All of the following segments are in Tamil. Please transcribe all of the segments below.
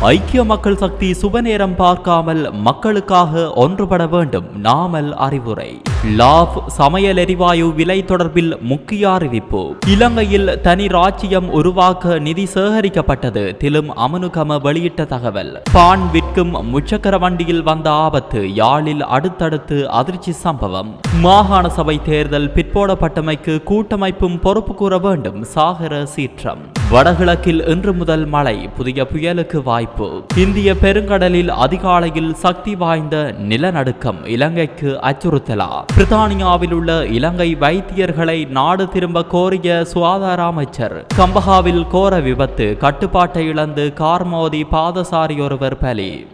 ஐக்கிய மக்கள் சக்தி சுபநேரம் பார்க்காமல் மக்களுக்காக ஒன்றுபட வேண்டும் நாமல் அறிவுரை. லாப் சமையல் எரிவாயு விலை தொடர்பில் முக்கிய அறிவிப்பு. இலங்கையில் தனி ராஜ்யம் உருவாக்க நிதி சேகரிக்கப்பட்டது திலும் அமனுகம வெளியிட்ட தகவல். பான் விற்கும் முச்சக்கர வண்டியில் வந்த ஆபத்து யாழில் அடுத்தடுத்து அதிர்ச்சி சம்பவம். மாகாண சபை தேர்தல் பிற்போடப்பட்டமைக்கு கூட்டமைப்பும் பொறுப்பு கூற வேண்டும் சாகர சீற்றம். வடகிழக்கில் இன்று முதல் மழை. புதிய புயலுக்கு வாய்ப்பு. இந்திய பெருங்கடலில் அதிகாலையில் சக்தி வாய்ந்த நிலநடுக்கம் இலங்கைக்கு அச்சுறுத்தலா. பிரித்தானியாவில் உள்ள இலங்கை வைத்தியர்களை நாடு திரும்ப கோரிய சுகாதார அமைச்சர். கம்பஹாவில் கோர விபத்து கட்டுப்பாட்டை இழந்து கார் மோதி பாதசாரி ஒருவர் பலி.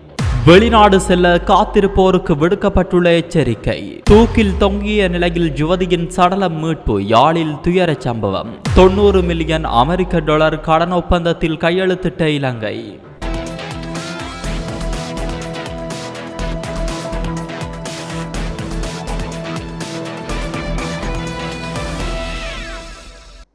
வெளிநாடு செல்ல காத்திருப்போருக்கு விடுக்கப்பட்டுள்ள எச்சரிக்கை. தூக்கில் தொங்கிய நிலையில் யுவதியின் சடலம் மீட்பு யாழில் துயரச் சம்பவம். தொண்ணூறு மில்லியன் அமெரிக்க டாலர் கடன் ஒப்பந்தத்தில் கையெழுத்திட்ட இலங்கை.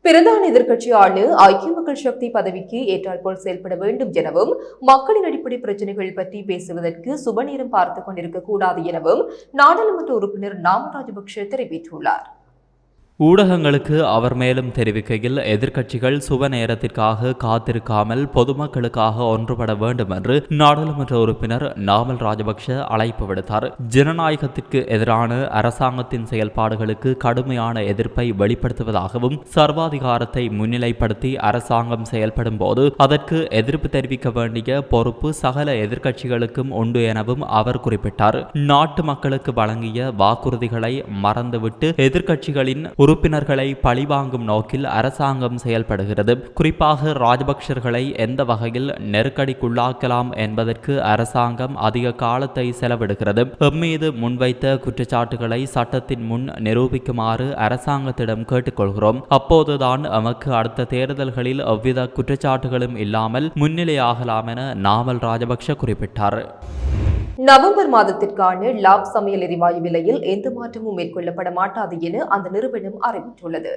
பிரதான எதிர்க்கட்சியான ஐக்கிய மக்கள் சக்தி பதவிக்கு ஏற்றால் போல் செயல்பட வேண்டும் எனவும் மக்களின் அடிப்படை பிரச்சனைகள் பற்றி பேசுவதற்கு சுபநேரம் பார்த்துக் கொண்டிருக்க கூடாது எனவும் நாடாளுமன்ற உறுப்பினர் நாம ராஜபக்ஷ தெரிவித்துள்ளார். ஊடகங்களுக்கு அவர் மேலும் தெரிவிக்கையில் எதிர்க்கட்சிகள் சுப நேரத்திற்காக காத்திருக்காமல் பொதுமக்களுக்காக ஒன்றுபட வேண்டும் என்று நாடாளுமன்ற உறுப்பினர் நாமல் ராஜபக்ஷ அழைப்பு விடுத்தார். ஜனநாயகத்திற்கு எதிரான அரசாங்கத்தின் செயல்பாடுகளுக்கு கடுமையான எதிர்ப்பை வெளிப்படுத்துவதாகவும் சர்வாதிகாரத்தை முன்னிலைப்படுத்தி அரசாங்கம் செயல்படும் போது அதற்கு எதிர்ப்பு தெரிவிக்க வேண்டிய பொறுப்பு சகல எதிர்க்கட்சிகளுக்கும் உண்டு எனவும் அவர் குறிப்பிட்டார். நாட்டு மக்களுக்கு வழங்கிய வாக்குறுதிகளை மறந்துவிட்டு எதிர்க்கட்சிகளின் உறுப்பினர்களை பழிவாங்கும் நோக்கில் அரசாங்கம் செயல்படுகிறது. குறிப்பாக ராஜபக்சர்களை எந்த வகையில் நெருக்கடிக்குள்ளாக்கலாம் என்பதற்கு அரசாங்கம் அதிக காலத்தை செலவிடுகிறது. எம்மீது முன்வைத்த குற்றச்சாட்டுகளை சட்டத்தின் முன் நிரூபிக்குமாறு அரசாங்கத்திடம் கேட்டுக்கொள்கிறோம். அப்போதுதான் எமக்கு அடுத்த தேர்தல்களில் எவ்வித குற்றச்சாட்டுகளும் இல்லாமல் முன்னிலையாகலாம் என நாமல் ராஜபக்ஷ குறிப்பிட்டார். நவம்பர் மாதத்திற்கான லாப் சமையல் எரிவாயு விலையில் எந்த மாற்றமும் மேற்கொள்ளப்பட மாட்டாது என அந்த நிறுவனம் அறிவித்துள்ளது.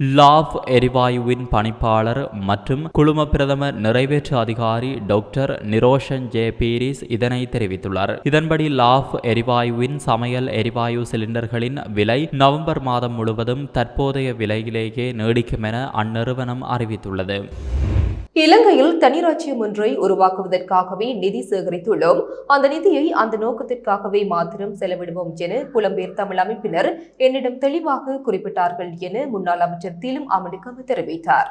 லாப் எரிவாயுவின் பணிப்பாளர் மற்றும் குழும பிரதம நிறைவேற்று அதிகாரி டாக்டர் நிரோஷன் ஜே பீரிஸ் இதனை தெரிவித்துள்ளார். இதன்படி லாப் எரிவாயுவின் சமையல் எரிவாயு சிலிண்டர்களின் விலை நவம்பர் மாதம் முழுவதும் தற்போதைய விலையிலேயே நீடிக்கும் என அந்நிறுவனம் அறிவித்துள்ளது. இலங்கையில் தனிராட்சியம் ஒன்றை உருவாக்குவதற்காகவே நிதி சேகரித்துள்ளோம். அந்த நிதியை அந்த நோக்கத்திற்காகவே மாத்திரம் செலவிடுவோம் என புலம்பெயர் தமிழ் அமைப்பினர் என்னிடம் தெளிவாக குறிப்பிட்டார்கள் என முன்னாள் அமைச்சர் திலும் அமனுக்கம் தெரிவித்தார்.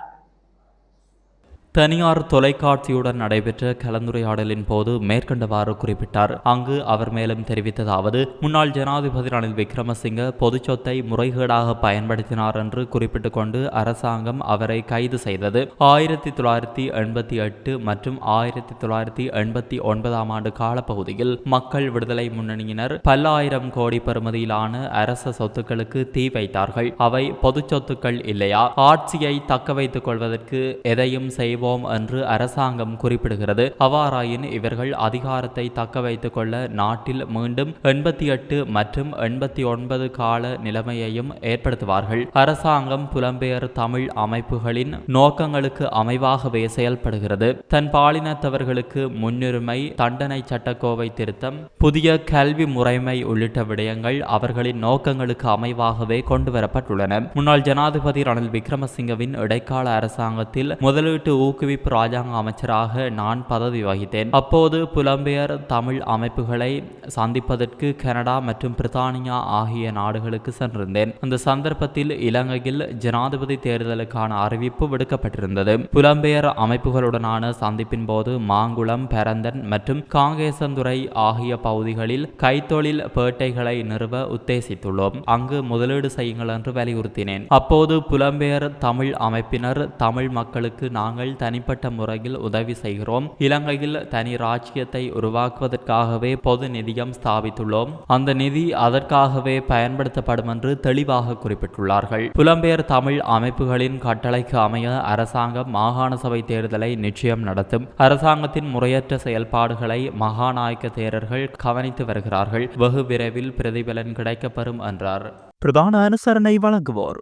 தனியார் தொலைக்காட்சியுடன் நடைபெற்ற கலந்துரையாடலின் போது மேற்கண்டவாறு குறிப்பிட்டார். அங்கு அவர் மேலும் தெரிவித்ததாவது முன்னாள் ஜனாதிபதி ரணில் விக்ரமசிங்க பொதுச்சொத்தை முறைகேடாக பயன்படுத்தினார் என்று குறிப்பிட்டுக் கொண்டு அரசாங்கம் அவரை கைது செய்தது. ஆயிரத்தி தொள்ளாயிரத்தி எண்பத்தி எட்டு மற்றும் ஆயிரத்தி தொள்ளாயிரத்தி எண்பத்தி ஒன்பதாம் ஆண்டு காலப்பகுதியில் மக்கள் விடுதலை முன்னணியினர் பல்லாயிரம் கோடி பெறுமதியிலான அரச சொத்துக்களுக்கு தீ வைத்தார்கள். அவை பொது சொத்துக்கள் இல்லையா? ஆட்சியை தக்க வைத்துக் கொள்வதற்கு எதையும் செய்வோம் செய்வோம் என்று அரசாங்கம் குறிப்பிடுகிறது. அவ்வாறாயின் இவர்கள் அதிகாரத்தை தக்க வைத்துக் கொள்ள நாட்டில் மீண்டும் எண்பத்தி எட்டு மற்றும் எண்பத்தி ஒன்பது கால நிலைமையையும் ஏற்படுத்துவார்கள். அரசாங்கம் புலம்பெயர் தமிழ் அமைப்புகளின் நோக்கங்களுக்கு அமைவாகவே செயல்படுகிறது. தன் பாலினத்தவர்களுக்கு முன்னுரிமை தண்டனை சட்டக்கோவை திருத்தம் புதிய கல்வி முறைமை உள்ளிட்ட விடயங்கள் அவர்களின் நோக்கங்களுக்கு அமைவாகவே கொண்டுவரப்பட்டுள்ளன. முன்னாள் ஜனாதிபதி ரணில் விக்ரமசிங்கவின் இடைக்கால அரசாங்கத்தில் முதலீட்டு ஊக்குவிப்பு ராஜாங்க அமைச்சராக நான் பதவி வகித்தேன். அப்போது புலம்பெயர் தமிழ் அமைப்புகளை சந்திப்பதற்கு கனடா மற்றும் பிரித்தானியா ஆகிய நாடுகளுக்கு சென்றிருந்தேன். அந்த சந்தர்ப்பத்தில் இலங்கையில் ஜனாதிபதி தேர்தலுக்கான அறிவிப்பு விடுக்கப்பட்டிருந்தது. புலம்பெயர் அமைப்புகளுடனான சந்திப்பின் போது மாங்குளம் பெரந்தன் மற்றும் காங்கேசந்துறை ஆகிய பகுதிகளில் கைத்தொழில் பேட்டைகளை நிறுவ உத்தேசித்துள்ளோம். அங்கு முதலீடு செய்யுங்கள் என்று வலியுறுத்தினேன். அப்போது புலம்பெயர் தமிழ் அமைப்பினர் தமிழ் மக்களுக்கு நாங்கள் தனிப்பட்ட முறையில் உதவி செய்கிறோம். இலங்கையில் தனி ராஜ்யத்தை உருவாக்குவதற்காகவே பொது நிதியம் ஸ்தாபித்துள்ளோம். அந்த நிதி அதற்காகவே பயன்படுத்தப்படும் என்று தெளிவாக குறிப்பிட்டுள்ளார்கள். புலம்பெயர் தமிழ் அமைப்புகளின் கட்டளைக்கு அமைய அரசாங்கம் மாகாண சபை தேர்தலை நிச்சயம் நடத்தும். அரசாங்கத்தின் முறையற்ற செயல்பாடுகளை மகாநாயக்க தேரர்கள் கவனித்து வருகிறார்கள். வெகு விரைவில் பிரதிபலன் கிடைக்கப்பெறும் என்றார். பிரதான அனுசரணை வழங்குவோர்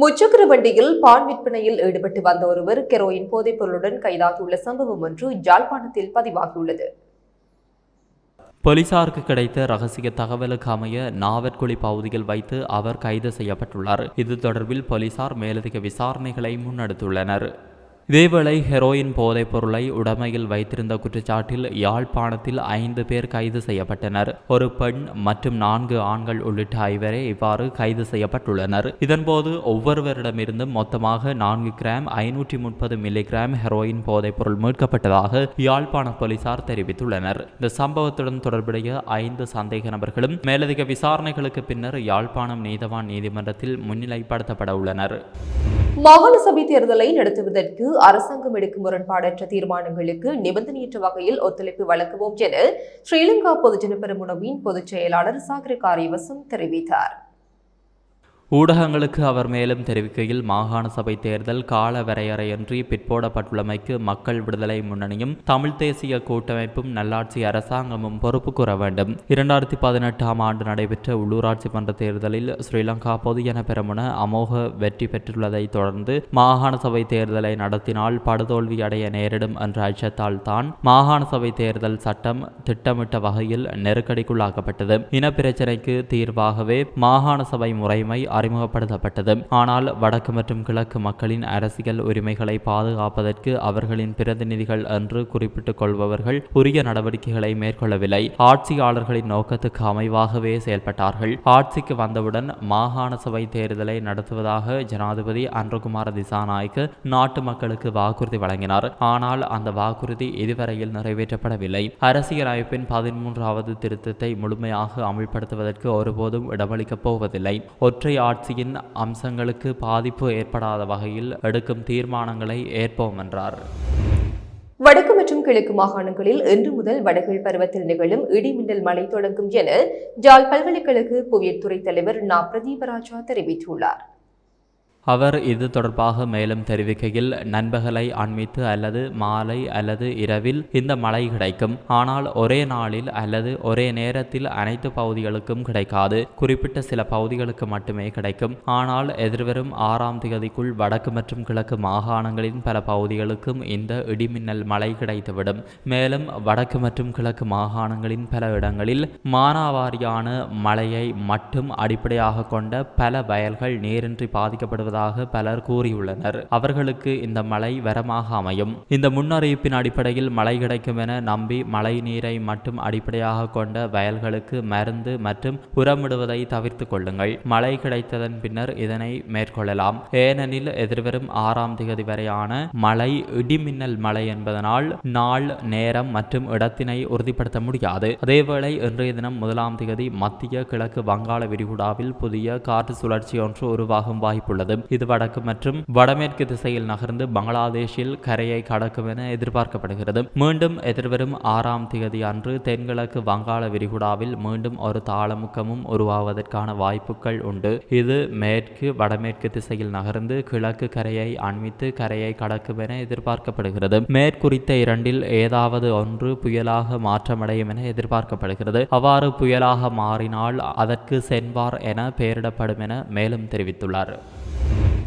முச்சக்கர வண்டியில் பான் விற்பனையில் ஈடுபட்டு வந்த ஒருவர் கெரோயின் போதைப் பொருளுடன் கைதாகியுள்ள சம்பவம் ஒன்று ஜாழ்ப்பாணத்தில் பதிவாகியுள்ளது. போலீசாருக்கு கிடைத்த ரகசிய தகவலுக்கு அமைய நாவற்குழி பகுதியில் வைத்து அவர் கைது செய்யப்பட்டுள்ளார். இது தொடர்பில் போலீசார் மேலதிக விசாரணைகளை முன்னெடுத்துள்ளனர். இதேவேளை ஹெரோயின் போதைப் பொருளை உடைமையில் வைத்திருந்த குற்றச்சாட்டில் யாழ்ப்பாணத்தில் ஐந்து பேர் கைது செய்யப்பட்டனர். ஒரு பெண் மற்றும் நான்கு ஆண்கள் உள்ளிட்ட ஐவரே இவ்வாறு கைது செய்யப்பட்டுள்ளனர். இதன்போது ஒவ்வொருவரிடமிருந்தும் மொத்தமாக நான்கு கிராம் ஐநூற்றி முப்பது மில்லிகிராம் ஹெரோயின் போதைப் பொருள் மீட்கப்பட்டதாக யாழ்ப்பாண போலீசார் தெரிவித்துள்ளனர். இந்த சம்பவத்துடன் தொடர்புடைய ஐந்து சந்தேக நபர்களும் மேலதிக விசாரணைகளுக்கு பின்னர் யாழ்ப்பாணம் நீதவான் நீதிமன்றத்தில் முன்னிலைப்படுத்தப்பட உள்ளனர். மாகாண சபை தேர்தலை நடத்துவதற்கு அரசாங்கம் எடுக்கும் முரண்பாடற்ற தீர்மானங்களுக்கு நிபந்தனையற்ற வகையில் ஒத்துழைப்பு வழங்குவோம் என ஸ்ரீலங்கா பொதுஜன பெருமுனவின் பொதுச் செயலாளர் சாகர காரியவசம் தெரிவித்தார். ஊடகங்களுக்கு அவர் மேலும் தெரிவிக்கையில் மாகாண சபை தேர்தல் கால வரையறையின்றி பிற்போடப்பட்டுள்ளமைக்கு மக்கள் விடுதலை முன்னணியும் தமிழ் தேசிய கூட்டமைப்பும் நல்லாட்சி அரசாங்கமும் பொறுப்பு கூற வேண்டும். இரண்டாயிரத்தி பதினெட்டாம் ஆண்டு நடைபெற்ற உள்ளூராட்சி மன்ற தேர்தலில் ஸ்ரீலங்கா பொதுஜன பெரமுன அமோக வெற்றி பெற்றுள்ளதை தொடர்ந்து மாகாண சபை தேர்தலை நடத்தினால் படுதோல்வி அடைய நேரிடும் என்ற அச்சத்தால் தான் மாகாண சபை தேர்தல் சட்டம் திட்டமிட்ட வகையில் நெருக்கடிக்குள்ளாக்கப்பட்டது. இன பிரச்சினைக்கு தீர்வாகவே மாகாண சபை முறைமை அறிமுகப்படுத்தப்பட்டது. ஆனால் வடக்கு மற்றும் கிழக்கு மக்களின் அரசியல் உரிமைகளை பாதுகாப்பதற்கு அவர்களின் பிரதிநிதிகள் என்று குறிப்பிட்டுக் கொள்பவர்கள் உரிய நடவடிக்கைகளை மேற்கொள்ளவில்லை. ஆட்சியாளர்களின் நோக்கத்துக்கு அமைவாகவே செயல்பட்டார்கள். ஆட்சிக்கு வந்தவுடன் மாகாண சபை தேர்தலை நடத்துவதாக ஜனாதிபதி அன்றகுமார திசாநாயக்கு நாட்டு மக்களுக்கு வாக்குறுதி வழங்கினார். ஆனால் அந்த வாக்குறுதி இதுவரையில் நிறைவேற்றப்படவில்லை. அரசியல் அமைப்பின் பதிமூன்றாவது திருத்தத்தை முழுமையாக அமல்படுத்துவதற்கு ஒருபோதும் இடமளிக்கப் போவதில்லை. ஒற்றை ஆட்சியின் அம்சங்களுக்கு பாதிப்பு ஏற்படாத வகையில் எடுக்கும் தீர்மானங்களை ஏற்போம் என்றார். வடக்கு மற்றும் கிழக்கு மாகாணங்களில் இன்று முதல் வடகிழ் பருவத்தில் நிகழும் இடிமின்னல் மழை தொடங்கும் என ஜாழ் பல்கலைக்கழக புவியியல் துறை தலைவர் நா. பிரதீபராஜா தெரிவித்துள்ளார். அவர் இது தொடர்பாக மேலும் தெரிவிக்கையில் நண்பகலை அண்மித்து அல்லது மாலை அல்லது இரவில் இந்த மழை கிடைக்கும். ஆனால் ஒரே நாளில் அல்லது ஒரே நேரத்தில் அனைத்து பகுதிகளுக்கும் கிடைக்காது. குறிப்பிட்ட சில பகுதிகளுக்கு மட்டுமே கிடைக்கும். ஆனால் எதிர்வரும் ஆறாம் திகதிக்குள் வடக்கு மற்றும் கிழக்கு மாகாணங்களின் பல பகுதிகளுக்கும் இந்த இடிமின்னல் மழை கிடைத்துவிடும். மேலும் வடக்கு மற்றும் கிழக்கு மாகாணங்களின் பல இடங்களில் மானாவாரியான மழையை மட்டும் அடிப்படையாக கொண்ட பல வயல்கள் நீரின்றி பாதிக்கப்படுவதாக பலர் கூறியுள்ளனர். அவர்களுக்கு இந்த மழை வரமாக அமையும். இந்த முன்னறிவிப்பின் அடிப்படையில் மழை கிடைக்கும் என நம்பி மழை நீரை மட்டும் அடிப்படையாக கொண்ட வயல்களுக்கு மருந்து மற்றும் உரமிடுவதை தவிர்த்து கொள்ளுங்கள். மழை கிடைத்ததன் பின்னர் இதனை மேற்கொள்ளலாம். ஏனெனில் எதிர்வரும் ஆறாம் திகதி வரையான மழை இடிமின்னல் மழை என்பதனால் நாள் நேரம் மற்றும் இடத்தினை உறுதிப்படுத்த முடியாது. அதேவேளை இன்றைய தினம் முதலாம் திகதி மத்திய கிழக்கு வங்காள விரிகுடாவில் புதிய காற்று சுழற்சி ஒன்று உருவாகும் வாய்ப்புள்ளது. இது வடக்கு மற்றும் வடமேற்கு திசையில் நகர்ந்து பங்களாதேஷில் கரையை கடக்கும் என எதிர்பார்க்கப்படுகிறது. மீண்டும் எதிர்வரும் ஆறாம் தேதி அன்று தென்கிழக்கு வங்காள விரிகுடாவில் மீண்டும் ஒரு தாளமுக்கமும் உருவாவதற்கான வாய்ப்புகள் உண்டு. இது மேற்கு வடமேற்கு திசையில் நகர்ந்து கிழக்கு கரையை அண்மித்து கரையை கடக்கும் என எதிர்பார்க்கப்படுகிறது. மேற்குறித்த இரண்டில் ஏதாவது ஒன்று புயலாக மாற்றமடையும் என எதிர்பார்க்கப்படுகிறது. அவ்வாறு புயலாக மாறினால் அதற்கு சென்பார் என பெயரிடப்படும் என மேலும் தெரிவித்துள்ளார்.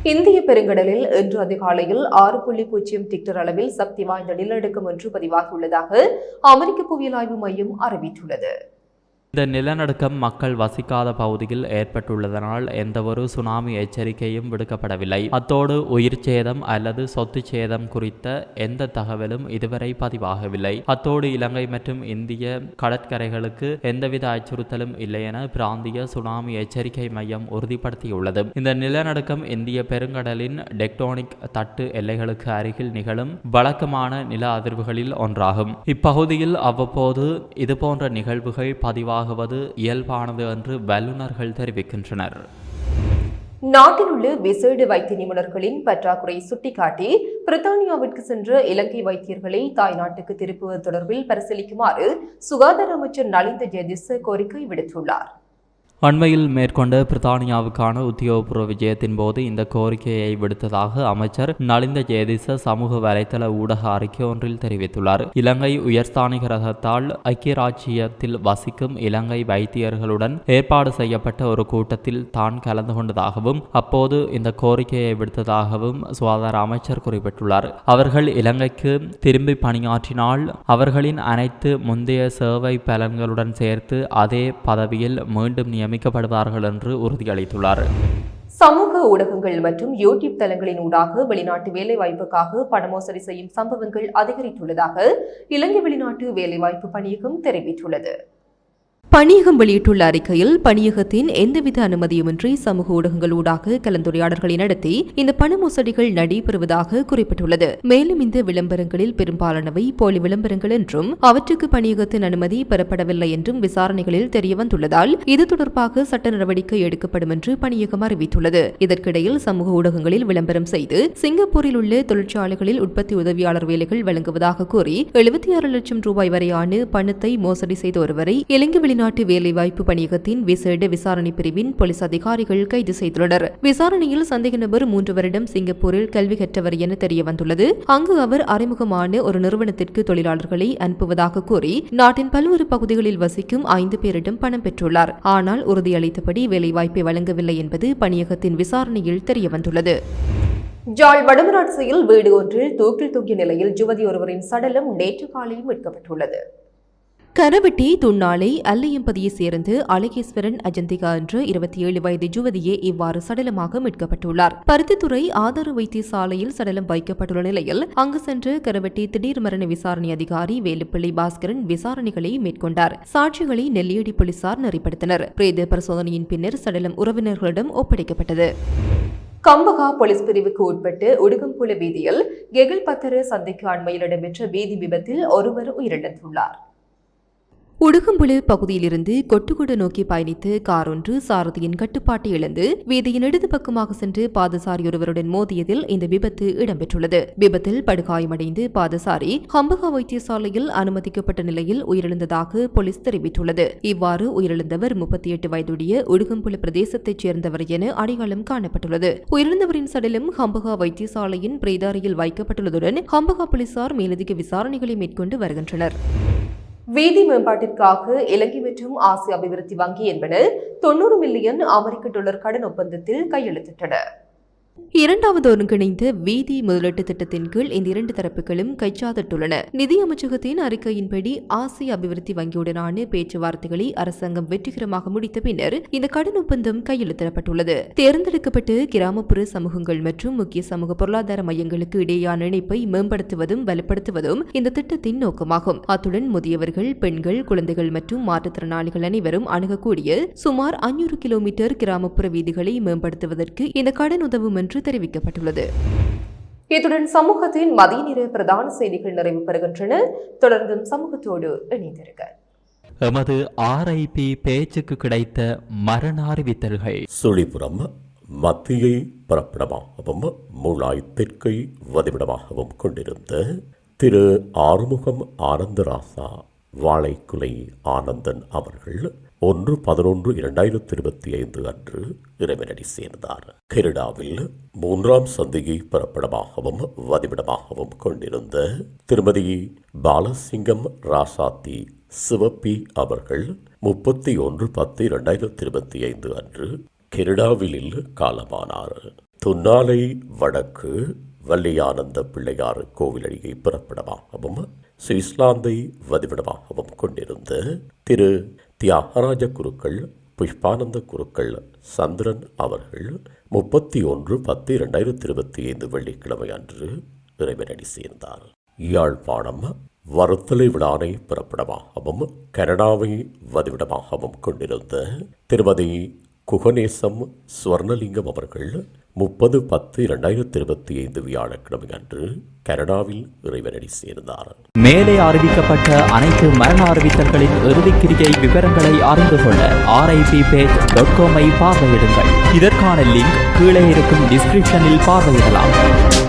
இந்திய பெருங்கடலில் இன்று அதிகாலையில் ஆறு புள்ளி பூஜ்ஜியம் டிக்டர் அளவில் சக்தி வாய்ந்த நிலநடுக்கம் ஒன்று பதிவாகியுள்ளதாக அமெரிக்க புவியியல் ஆய்வு மையம் அறிவித்துள்ளது. இந்த நிலநடுக்கம் மக்கள் வசிக்காத பகுதியில் ஏற்பட்டுள்ளதனால் எந்தவொரு சுனாமி எச்சரிக்கையும் விடுக்கப்படவில்லை. அத்தோடு உயிர் சேதம் அல்லது சொத்து சேதம் குறித்த எந்த தகவலும் இதுவரை பதிவாகவில்லை. அத்தோடு இலங்கை மற்றும் இந்திய கடற்கரைகளுக்கு எந்தவித அச்சுறுத்தலும் இல்லை என பிராந்திய சுனாமி எச்சரிக்கை மையம் உறுதிப்படுத்தியுள்ளது. இந்த நிலநடுக்கம் இந்திய பெருங்கடலின் டெக்டோனிக் தட்டு எல்லைகளுக்கு அருகில் நிகழும் வழக்கமான நில அதிர்வுகளில் ஒன்றாகும். இப்பகுதியில் அவ்வப்போது இதுபோன்ற நிகழ்வுகள் உருவாகுவது இயல்பானது என்று வல்லுநர்கள் தெரிவிக்கின்றனர். நாட்டில் உள்ள விசேட வைத்திய நிபுணர்களின் பற்றாக்குறை சுட்டிக்காட்டி பிரித்தானியாவிற்கு சென்ற இலங்கை வைத்தியர்களை தாய் நாட்டுக்கு திருப்புவது தொடர்பில் பரிசீலிக்குமாறு சுகாதார அமைச்சர் நலிந்த ஜெயதிஸ் கோரிக்கை விடுத்துள்ளார். அண்மையில் மேற்கொண்ட பிரித்தானியாவுக்கான உத்தியோகபூர்வ விஜயத்தின் போது இந்த கோரிக்கையை விடுத்ததாக அமைச்சர் நலிந்த ஜெயதிச சமூக வலைதள ஊடக அறிக்கை ஒன்றில் தெரிவித்துள்ளார். இலங்கை உயர்ஸ்தானிக ரகத்தால் ஐக்கிய ராச்சியத்தில் வசிக்கும் இலங்கை வைத்தியர்களுடன் ஏற்பாடு செய்யப்பட்ட ஒரு கூட்டத்தில் தான் கலந்து கொண்டதாகவும் அப்போது இந்த கோரிக்கையை விடுத்ததாகவும் சுகாதார அமைச்சர் குறிப்பிட்டுள்ளார். அவர்கள் இலங்கைக்கு திரும்பி பணியாற்றினால் அவர்களின் அனைத்து முந்தைய சேவை பலன்களுடன் சேர்த்து அதே பதவியில் மீண்டும் நியமிக்கப்படுவார்கள் என்று உறுதியளித்துள்ளார். சமூக ஊடகங்கள் மற்றும் யூடியூப் தளங்களின் ஊடாக வெளிநாட்டு வேலைவாய்ப்புக்காக பணமோசடி செய்யும் சம்பவங்கள் அதிகரித்துள்ளதாக இலங்கை வெளிநாட்டு வேலைவாய்ப்பு பணியகம் தெரிவித்துள்ளது. பணியகம் வெளியிட்டுள்ள அறிக்கையில் பணியகத்தின் எந்தவித அனுமதியுமின்றி சமூக ஊடகங்கள் ஊடாக கலந்துரையாடல்களை நடத்தி இந்த பண மோசடிகள் நடைபெறுவதாக குறிப்பிட்டுள்ளது. மேலும் இந்த விளம்பரங்களில் பெரும்பாலானவை போலி விளம்பரங்கள் என்றும் அவற்றுக்கு பணியகத்தின் அனுமதி பெறப்படவில்லை என்றும் விசாரணைகளில் தெரியவந்துள்ளதால் இது தொடர்பாக சட்ட நடவடிக்கை எடுக்கப்படும் என்று பணியகம் அறிவித்துள்ளது. இதற்கிடையில் சமூக ஊடகங்களில் விளம்பரம் செய்து சிங்கப்பூரில் உள்ள தொழிற்சாலைகளில் உற்பத்தி உதவியாளர் வேலைகள் வழங்குவதாக கூறி எழுபத்தி ஆறு லட்சம் ரூபாய் வரையான பணத்தை மோசடி செய்த ஒருவரை இலங்கை வெளிநாட்டு வேலைவாய்ப்பு பணியகத்தின் விசேட விசாரணை பிரிவின் போலீஸ் அதிகாரிகள் கைது செய்துள்ளனர். விசாரணையில் சந்தேக நபர் மூன்று வருடம் சிங்கப்பூரில் கல்வி கற்றவர் என தெரிய வந்துள்ளது அங்கு அவர் அறிமுகமான ஒரு நிறுவனத்திற்கு தொழிலாளர்களை அனுப்புவதாக கூறி நாட்டின் பல்வேறு பகுதிகளில் வசிக்கும் ஐந்து பேரிடம் பணம் பெற்றுள்ளார். ஆனால் உறுதியளித்தபடி வேலைவாய்ப்பை வழங்கவில்லை என்பது பணியகத்தின் விசாரணையில் தெரியவந்துள்ளது. ஜாழ் வடமராட்சியில் வீடு ஒன்றில் தூக்கில் தூக்கிய நிலையில் யுவதி ஒருவரின் சடலம் நேற்று காலையில் மீட்கப்பட்டுள்ளது. கரவெட்டி துண்ணாலை அல்லையம்பதியை சேர்ந்து அழகேஸ்வரன் அஜந்திகா என்ற இருபத்தி ஏழு வயது யுவதியே இவ்வாறு சடலமாக மீட்கப்பட்டுள்ளார். பருத்தித்துறை ஆதார வைத்தியசாலையில் சடலம் வைக்கப்பட்டுள்ள நிலையில் அங்கு சென்று கரவெட்டி திடீர் மரண விசாரணை அதிகாரி வேலுப்பிள்ளை பாஸ்கரன் விசாரணைகளை மேற்கொண்டார். சாட்சிகளை நெல்லியடி போலீசார் நெறிப்படுத்தினர். பிரேத பரிசோதனையின் பின்னர் சடலம் உறவினர்களிடம் ஒப்படைக்கப்பட்டது. கம்பகா போலீஸ் பிரிவுக்கு உட்பட்டு உடுகம்புல வீதியில் கெகில் பத்தர சந்தைக்கு அண்மையில் இடம்பெற்ற வீதி விபத்தில் ஒருவர் உயிரிழந்துள்ளார். உடுகம்புல பகுதியிலிருந்து கொட்டுக்குடு நோக்கி பயணித்து கார் ஒன்று சாரதியின் கட்டுப்பாட்டை இழந்து வீதியின் இடது பக்கமாக சென்று பாதசாரி ஒருவருடன் மோதியதில் இந்த விபத்து இடம்பெற்றுள்ளது. விபத்தில் படுகாயமடைந்து பாதசாரி ஹம்பகா வைத்தியசாலையில் அனுமதிக்கப்பட்ட நிலையில் உயிரிழந்ததாக போலீஸ் தெரிவித்துள்ளது. இவ்வாறு உயிரிழந்தவர் முப்பத்தி எட்டு வயதுடைய உடுகம்புல பிரதேசத்தைச் சேர்ந்தவர் என அடையாளம் காணப்பட்டுள்ளது. உயிரிழந்தவரின் சடலம் ஹம்பகா வைத்தியசாலையின் பிரேதாரியில் வைக்கப்பட்டுள்ளதுடன் ஹம்பகா போலீசார் மேலதிக விசாரணைகளை மேற்கொண்டு வருகின்றனர். வீதி மேம்பாட்டிற்காக இலங்கை மற்றும் ஆசிய அபிவிருத்தி வங்கி என்பன தொண்ணூறு மில்லியன் அமெரிக்க டாலர் கடன் ஒப்பந்தத்தில் கையெழுத்திட்டன இரண்டாவது ஒருங்கிணைந்த வீதி முதலீட்டு திட்டத்தின் கீழ் இந்த இரண்டு தரப்புகளும் கைச்சாதட்டுள்ளன நிதி அமைச்சகத்தின் அறிக்கையின்படி ஆசிய அபிவிருத்தி வங்கியுடனான பேச்சுவார்த்தைகளை அரசாங்கம் வெற்றிகரமாக முடித்த பின்னர் இந்த கடன் ஒப்பந்தம் கையெழுத்திடப்பட்டுள்ளது தேர்ந்தெடுக்கப்பட்டு கிராமப்புற சமூகங்கள் மற்றும் முக்கிய சமூக பொருளாதார மையங்களுக்கு இடையேயான இணைப்பை மேம்படுத்துவதும் வலுப்படுத்துவதும் இந்த திட்டத்தின் நோக்கமாகும். அத்துடன் முதியவர்கள் பெண்கள் குழந்தைகள் மற்றும் மாற்றுத்திறனாளிகள் அனைவரும் அணுகக்கூடிய சுமார் அஞ்சூறு கிலோமீட்டர் கிராமப்புற வீதிகளை மேம்படுத்துவதற்கு இந்த கடன் உதவும் என்று தெரிவிக்கப்பட்டுள்ளது. இத்துடன் சமூகத்தின் மதிய நேர பிரதான செய்திகள் நிறைவு பெறுகின்றன. தொடர்ந்தும் சமூகத்தோடு இணைந்திருக்க எமது ஆர்ஐபி பேச்சுக்கு கிடைத்த மரண அறிவித்தல்கள். சுழிபுரம் மத்தியை பிறப்பிடமாகவும் மூளாய் தெற்கை வதிவிடமாகவும் கொண்டிருந்த திரு ஆறுமுகம் ஆனந்தராசா வாழைக்குலை ஆனந்தன் அவர்கள் ஒன்று பதினொன்று இரண்டாயிரத்தி இருபத்தி ஐந்து அன்று இறைவனடி சேர்ந்தார். கெனடாவில் மூன்றாம் சந்தியை பிறப்பிடமாகவும் வதிவிடமாகவும் கொண்டிருந்த திருமதி பாலசிங்கம் ராசாத்தி சிவப்பி அவர்கள் முப்பத்தி ஒன்று பத்து இரண்டாயிரத்தி இருபத்தி ஐந்து அன்று கெனடாவிலில் காலமானார். துன்னாலை வடக்கு வள்ளியானந்த பிள்ளையார் கோவிலடியை பிறப்பிடமாகவும் சுவிஸ்லாந்தை வதிவிடமாகவும் கொண்டிருந்த திரு தியாகராஜ குருக்கள் புஷ்பானந்த குருக்கள் சந்திரன் அவர்கள் முப்பத்தி ஒன்று பத்து இரண்டாயிரத்தி இருபத்தி ஐந்து வெள்ளிக்கிழமை அன்று இறைவனடி சேர்ந்தார். யாழ்ப்பாணம் வருத்தலை விழானை பிறப்பிடமாகவும் கனடாவை வதிவிடமாகவும் கொண்டிருந்த திருமதி குகநேசம் சுவர்ணலிங்கம் அவர்கள் முப்பது பத்து இரண்டாயிரத்தி இருபத்தி ஐந்து வியாழக்கிழமை அன்று கனடாவில் இறைவனடி சேர்ந்தார். மேலே அறிவிக்கப்பட்ட அனைத்து மரண அறிவித்தல்களின் இறுதிக்கிரியை விவரங்களை அறிந்து கொள்ள ஆர்ஐபி பேஜ் டாட் காமை பார்வையிடுங்கள். இதற்கான லிங்க் கீழே இருக்கும் டிஸ்கிரிப்ஷனில் பார்வையிடலாம்.